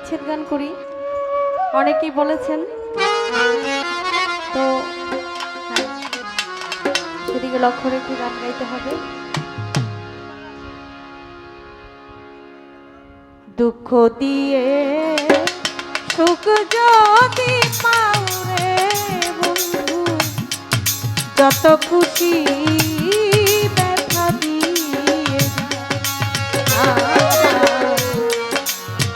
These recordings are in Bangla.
বিচ্ছেদ গান করি। অনেকেই বলেছেন, তো হ্যাঁ, সেদিকে লক্ষ্য রেখে গান গাইতে হবে। দুঃখ দিয়ে সুখ যদি পাওরে বন্ধু, যত খুশি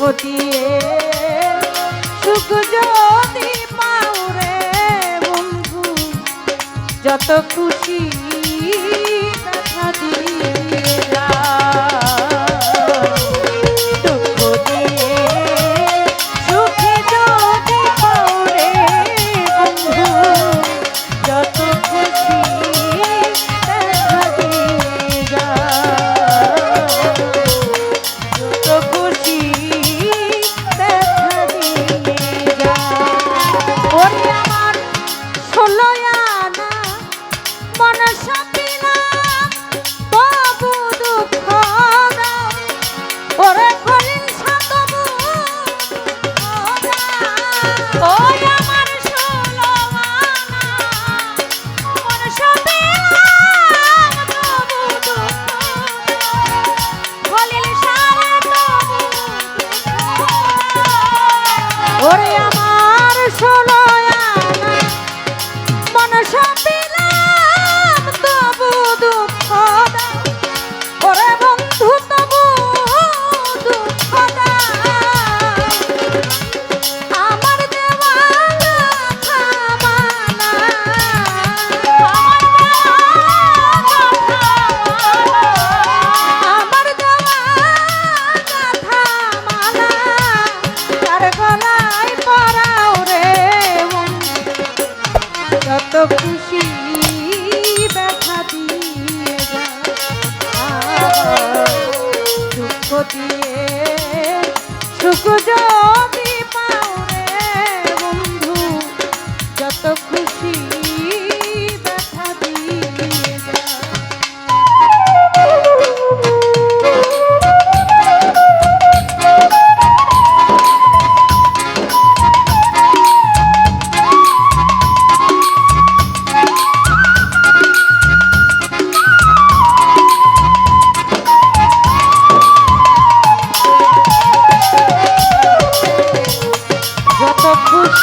ঘটিয়ে সুখ যদি পাও রে যত খুশি দিয়ে সুখ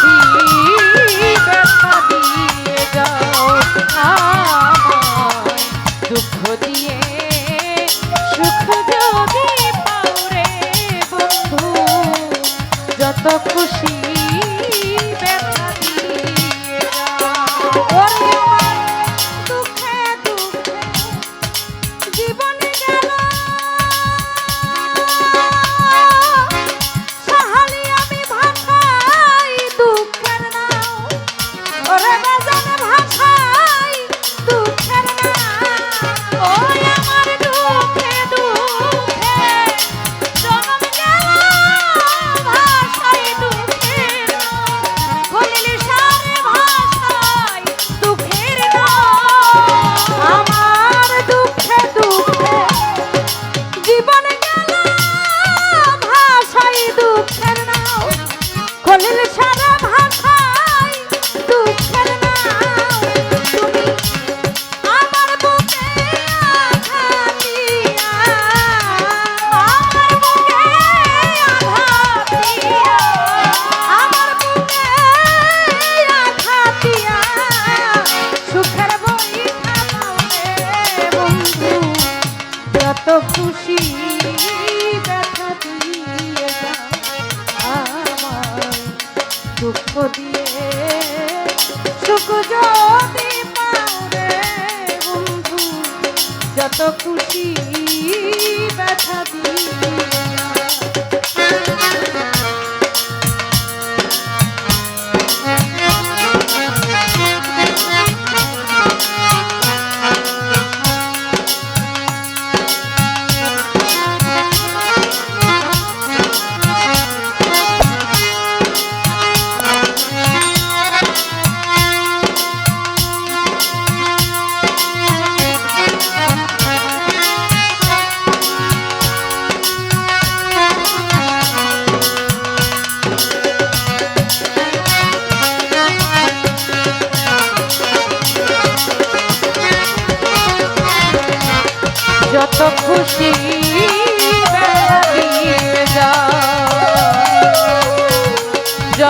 আছি খুশি ব্যথা দিয়ে আমার দুঃখ দিয়ে সুখ যদি পারে বন্ধু যত খুশি ব্যথা দিয়ে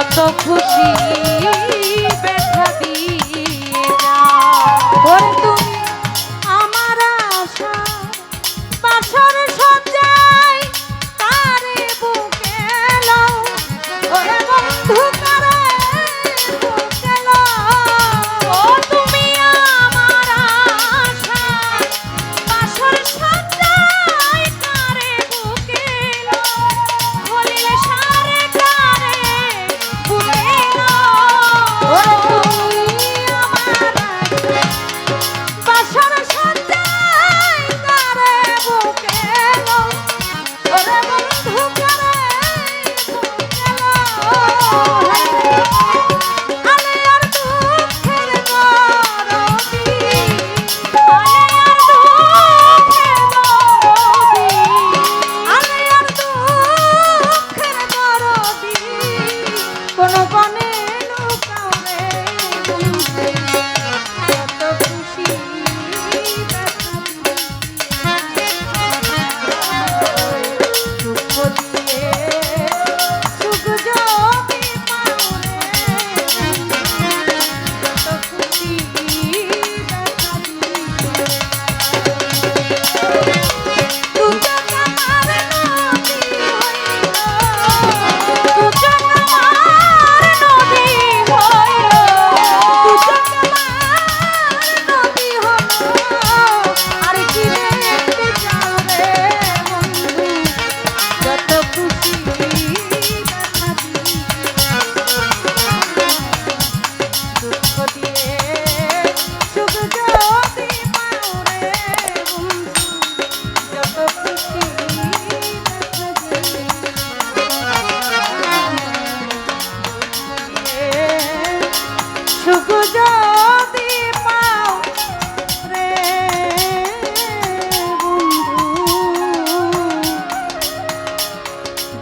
কত খুশি।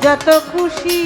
যত খুশি